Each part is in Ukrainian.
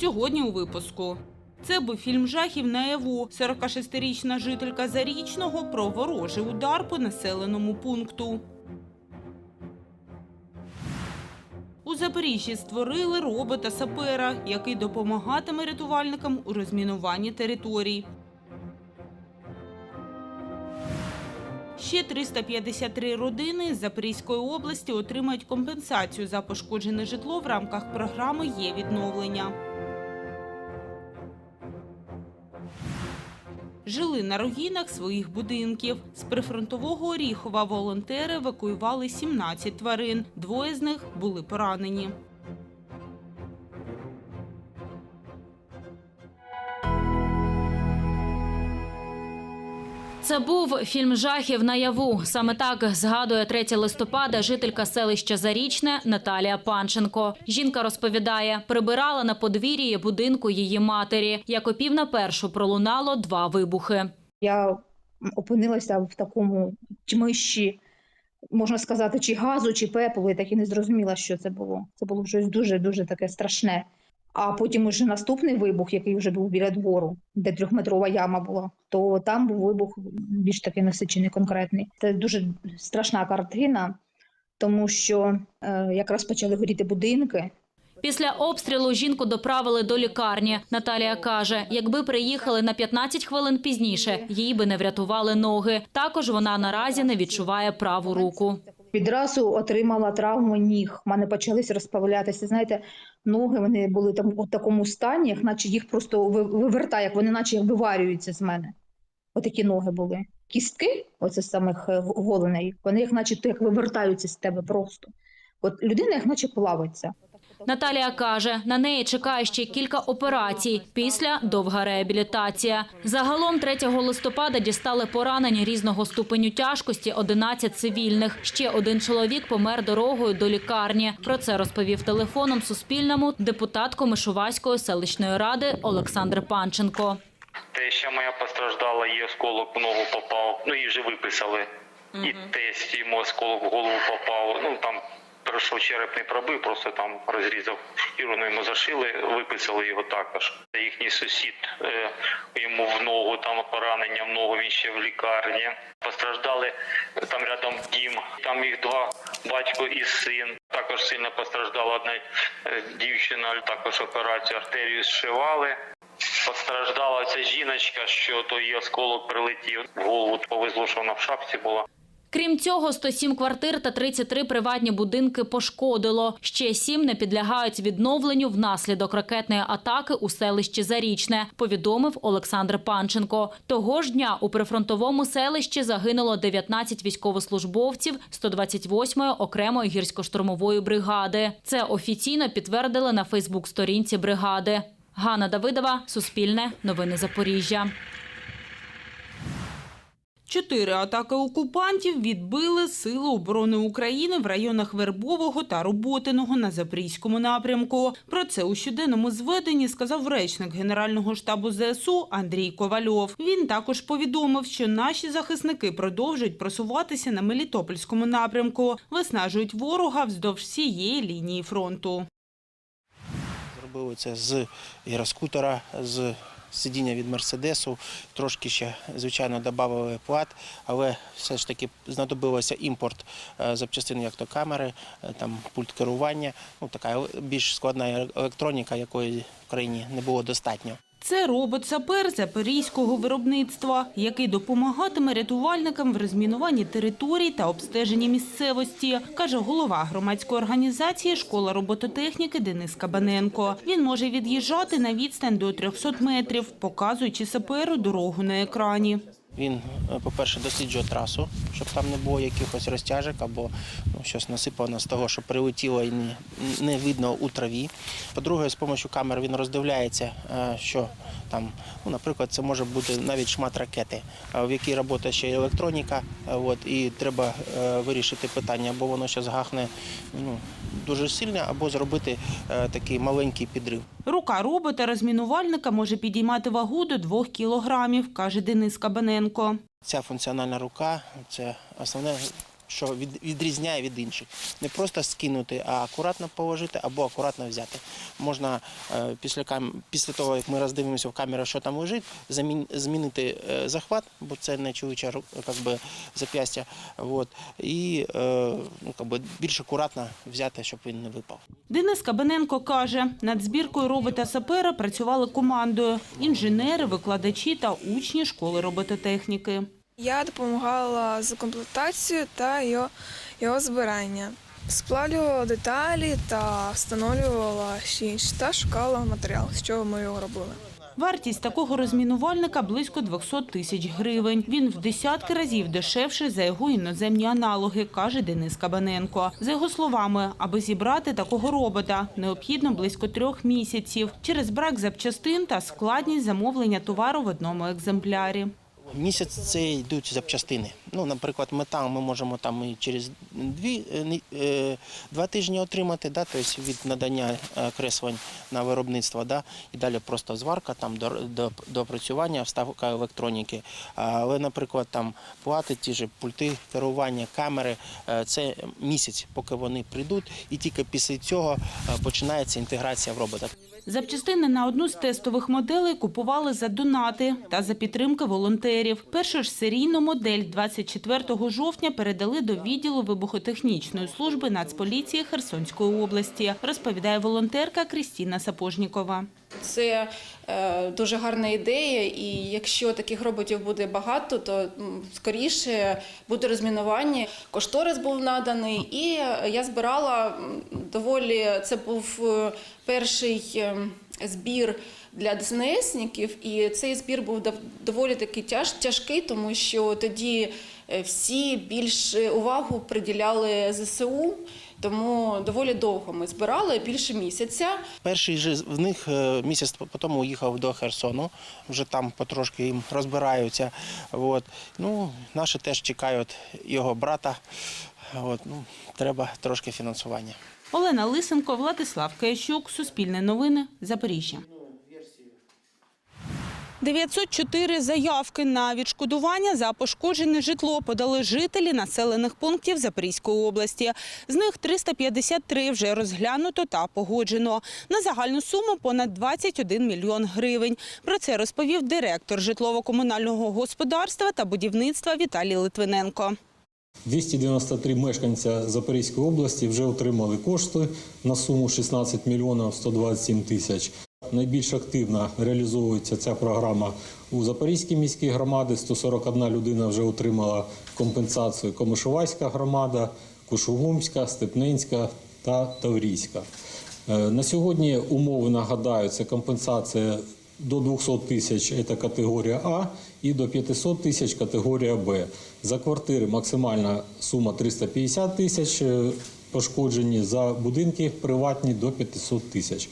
Сьогодні у випуску. Це був фільм жахів наяву. 46-річна жителька Зарічного про ворожий удар по населеному пункту. У Запоріжжі створили робота-сапера, який допомагатиме рятувальникам у розмінуванні територій. Ще 353 родини з Запорізької області отримають компенсацію за пошкоджене житло в рамках програми «Є відновлення». Жили на руїнах своїх будинків. З прифронтового Оріхова волонтери евакуювали 17 тварин. Двоє з них були поранені. Це був фільм жахів наяву. Саме так згадує 3 листопада жителька селища Зарічне Наталія Панченко. Жінка розповідає, прибирала на подвір'ї будинку її матері. Як о пів на першу пролунало два вибухи. Я опинилася в такому тьмищі, можна сказати, чи газу, чи пеплу, я так і не зрозуміла, що це було. Це було щось дуже-дуже таке страшне. А потім уже наступний вибух, який вже був біля двору, де трьохметрова яма була, то там був вибух більш такий насичений, конкретний. Це дуже страшна картина, тому що е, якраз почали горіти будинки, Після обстрілу жінку доправили до лікарні. Наталія каже, якби приїхали на 15 хвилин пізніше, їй би не врятували ноги. Також вона наразі не відчуває праву руку. Відразу отримала травму ніг. У мене почались розправлятися. Знаєте, ноги вони були там у такому стані, як наче їх просто вивертає, як вони наче виварюються з мене. Отакі ноги були. Кістки, оце самих е, голеней, вони як наче як вивертаються з тебе просто. От людина як наче плавиться. Наталія каже, на неї чекає ще кілька операцій. Після довга реабілітація. Загалом 3 листопада дістали поранені різного ступеню тяжкості 11 цивільних. Ще один чоловік помер дорогою до лікарні. Про це розповів телефоном Суспільному депутат Комишуваської селищної ради Олександр Панченко. Теща моя постраждала, їй осколок в ногу попав. Ну, її вже виписали. І тесть йому осколок в голову попав. Ну там пройшов черепний пробив, просто там розрізав шкіру, ну йому зашили, виписали його також. Їхній сусід е, йому в ногу, там поранення в ногу, він ще в лікарні. Постраждали там рядом дім, там їх два батько і син. Також сильно постраждала одна е, дівчина, також операцію артерію зшивали. Постраждала ця жіночка, що то її осколок прилетів в голову. Повезло, що вона в шапці була. Крім цього, 107 квартир та 33 приватні будинки пошкодило. Ще сім не підлягають відновленню внаслідок ракетної атаки у селищі Зарічне, повідомив Олександр Панченко. Того ж дня у прифронтовому селищі загинуло 19 військовослужбовців 128-ї окремої гірсько-штурмової бригади. Це офіційно підтвердили на Фейсбук-сторінці бригади. Ганна Давидова, Суспільне, Новини Запоріжжя. Чотири атаки окупантів відбили Сили оборони України в районах Вербового та Роботиного на Запорізькому напрямку. Про це у щоденному зведенні сказав речник Генерального штабу ЗСУ Андрій Ковальов. Він також повідомив, що наші захисники продовжують просуватися на Мелітопольському напрямку, виснажують ворога вздовж всієї лінії фронту. Зробили це з гіроскутера, з сидіння від Мерседесу. Трошки ще, звичайно, додали плат, але все ж таки знадобилося імпорт е, запчастин, як то камери, е, там пульт керування, ну така більш складна електроніка, якої в країні не було достатньо. Це робот-сапер запорізького виробництва, який допомагатиме рятувальникам в розмінуванні територій та обстеженні місцевості, каже голова громадської організації Школа робототехніки Денис Кабаненко. Він може від'їжджати на відстань до 300 метрів, показуючи саперу дорогу на екрані. Він, е, по-перше, досліджує трасу, щоб там не було якихось розтяжок або ну, щось насипано з того, що прилетіло і не, не видно у траві. По-друге, з допомогою камер він роздивляється, е, що там, ну, наприклад, це може бути навіть шмат ракети, в якій працює ще електроніка. е, От, і треба вирішити питання, або воно ще згахне ну, дуже сильно, або зробити е, такий маленький підрив. Рука робота розмінувальника може підіймати вагу до 2 кілограмів, каже Денис Кабаненко. Ця функціональна рука це основне що від, відрізняє від інших. Не просто скинути, а акуратно положити або акуратно взяти. Можна е, після, кам... після того, як ми роздивимося в камеру, що там лежить, замін... змінити е, захват, бо це не чоловіча би, зап'ястя. Вот. І е, ну, би, більш акуратно взяти, щоб він не випав. Денис Кабаненко каже, над збіркою робота-сапера працювали командою – інженери, викладачі та учні школи робототехніки. Я допомагала з комплектацією та його, його збирання. Сплавлювала деталі та встановлювала інші та шукала матеріал, з чого ми його робили. Вартість такого розмінувальника – близько 200 тисяч гривень. Він в десятки разів дешевший за його іноземні аналоги, каже Денис Кабаненко. За його словами, аби зібрати такого робота, необхідно близько трьох місяців через брак запчастин та складність замовлення товару в одному екземплярі. Місяць це йдуть запчастини. Ну, наприклад, метал ми можемо там і через дві, е, е, два тижні отримати, да, тобто від надання е, креслень на виробництво, да, і далі просто зварка, там, до, до, доопрацювання, вставка електроніки. Але, наприклад, там плати, ті ж пульти керування, камери, це місяць, поки вони прийдуть, і тільки після цього починається інтеграція в робота. Запчастини на одну з тестових моделей купували за донати та за підтримки волонтерів. Першу ж серійну модель 24 жовтня передали до відділу вибухотехнічної служби Нацполіції Херсонської області, розповідає волонтерка Крістіна Сапожнікова. Це е, дуже гарна ідея, і якщо таких роботів буде багато, то скоріше буде розмінування. Кошторис був наданий, і я збирала доволі. Це був е, перший е, збір для ДСНСників, і цей збір був дов- доволі таки тяж, тяжкий, тому що тоді е, всі більш увагу приділяли ЗСУ. Тому доволі довго ми збирали більше місяця. Перший же з них місяць по тому уїхав до Херсону, вже там потрошки їм розбираються. От. Ну, наші теж чекають його брата. От. Ну, треба трошки фінансування. Олена Лисенко, Владислав Киящук, Суспільне новини, Запоріжжя. 904 заявки на відшкодування за пошкоджене житло подали жителі населених пунктів Запорізької області. З них 353 вже розглянуто та погоджено. На загальну суму понад 21 мільйон гривень. Про це розповів директор житлово-комунального господарства та будівництва Віталій Литвиненко. 293 мешканця Запорізької області вже отримали кошти на суму 16 мільйонів 127 тисяч. Найбільш активно реалізовується ця програма у Запорізькій міській громаді. 141 людина вже отримала компенсацію. Комишувайська громада, Кушугумська, Степненська та Таврійська. Е, На сьогодні умови нагадаю, це компенсація до 200 тисяч – це категорія А і до 500 тисяч – категорія Б. За квартири максимальна сума 350 тисяч е, пошкоджені, за будинки приватні до 500 тисяч.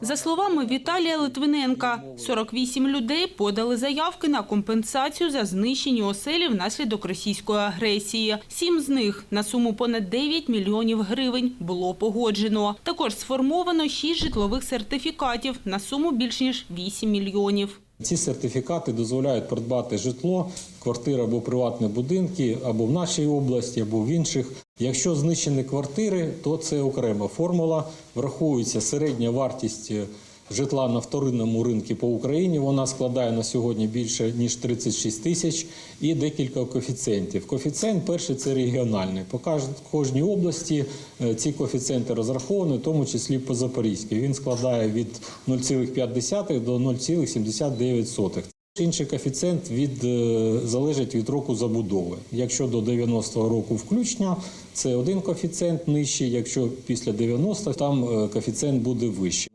За словами Віталія Литвиненка, 48 людей подали заявки на компенсацію за знищені оселі внаслідок російської агресії. Сім з них на суму понад 9 мільйонів гривень було погоджено. Також сформовано 6 житлових сертифікатів на суму більш ніж 8 мільйонів. Ці сертифікати дозволяють придбати житло, квартири або приватні будинки, або в нашій області, або в інших. Якщо знищені квартири, то це окрема формула. Враховується середня вартість е, житла на вторинному ринку по Україні. Вона складає на сьогодні більше ніж 36 тисяч і декілька коефіцієнтів. Коефіцієнт перший це регіональний. По кожній області е, ці коефіцієнти розраховані, в тому числі по Запорізькій. Він складає від 0,5 до 0,79. Інший коефіцієнт від, е, залежить від року забудови. Якщо до 90-го року включно, це один коефіцієнт нижчий, якщо після 90 там е, коефіцієнт буде вищий.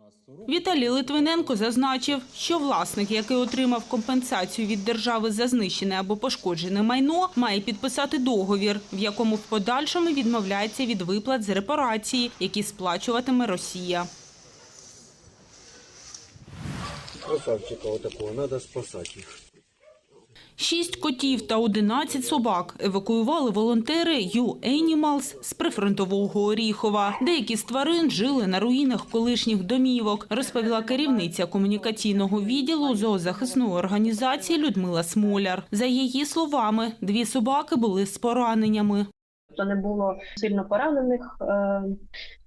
Віталій Литвиненко зазначив, що власник, який отримав компенсацію від держави за знищене або пошкоджене майно, має підписати договір, в якому в подальшому відмовляється від виплат з репарації, які сплачуватиме Росія. красавчика отакого, треба спасати их. Шість котів та 11 собак евакуювали волонтери «Ю-Енімалс» з прифронтового Оріхова. Деякі з тварин жили на руїнах колишніх домівок, розповіла керівниця комунікаційного відділу зоозахисної організації Людмила Смоляр. За її словами, дві собаки були з пораненнями. Тобто не було сильно поранених е,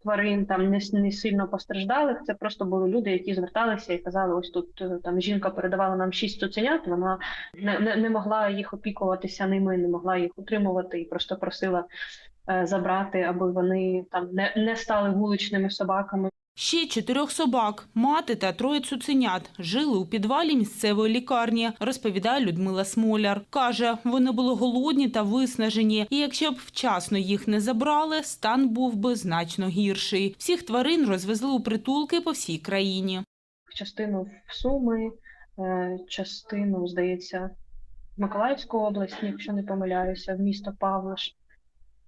тварин, там не, не сильно постраждалих. Це просто були люди, які зверталися і казали: ось тут е, там жінка передавала нам шість цуценят. Вона не, не, не могла їх опікуватися ними, не могла їх утримувати і просто просила е, забрати, аби вони там не, не стали вуличними собаками. Ще чотирьох собак, мати та троє цуценят жили у підвалі місцевої лікарні, розповідає Людмила Смоляр. Каже, вони були голодні та виснажені, і якщо б вчасно їх не забрали, стан був би значно гірший. Всіх тварин розвезли у притулки по всій країні. частину в Суми, е, частину, здається, в Миколаївську область, якщо не помиляюся, в місто Павлиш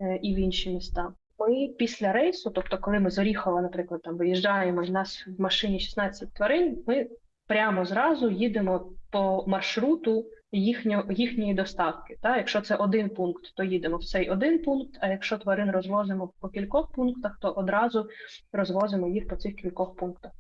е, і в інші міста. Ми після рейсу, тобто, коли ми з Оріхова, наприклад, там виїжджаємо, і в нас в машині 16 тварин, ми прямо зразу їдемо по маршруту їхньо, їхньої доставки. Та? Якщо це один пункт, то їдемо в цей один пункт, а якщо тварин розвозимо по кількох пунктах, то одразу розвозимо їх по цих кількох пунктах.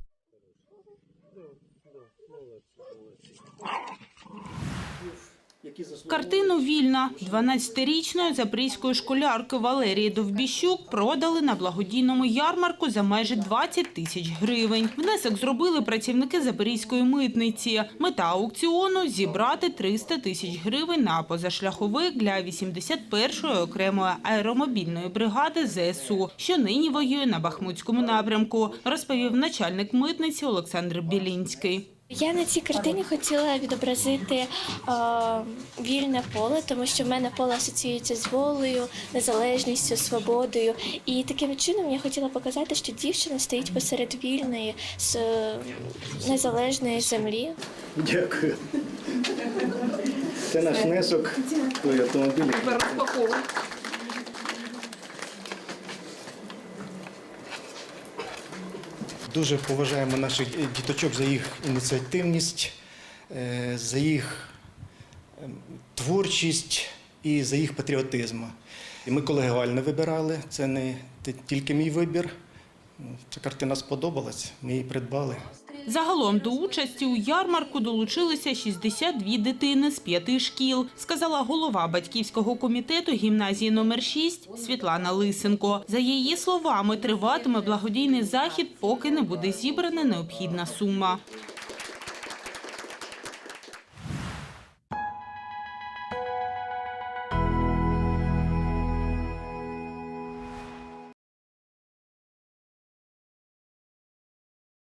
Картину «Вільна» 12-річної запорізької школярки Валерії Довбіщук продали на благодійному ярмарку за майже 20 тисяч гривень. Внесок зробили працівники Запорізької митниці. Мета аукціону – зібрати 300 тисяч гривень на позашляховик для 81-ї окремої аеромобільної бригади ЗСУ, що нині воює на Бахмутському напрямку, розповів начальник митниці Олександр Білінський. Я на цій картині хотіла відобразити е, вільне поле, тому що в мене поле асоціюється з волею, незалежністю, свободою. І таким чином я хотіла показати, що дівчина стоїть посеред вільної, з, е, незалежної землі. Дякую. Це наш внесок автомобілі. Дуже поважаємо наших діточок за їх ініціативність, е, за їх ем, творчість і за їх патріотизм. І ми колегіально вибирали, це не тільки мій вибір. Ця картина сподобалась, ми її придбали. Загалом до участі у ярмарку долучилися 62 дитини з п'яти шкіл, сказала голова батьківського комітету гімназії номер 6 Світлана Лисенко. За її словами, триватиме благодійний захід, поки не буде зібрана необхідна сума.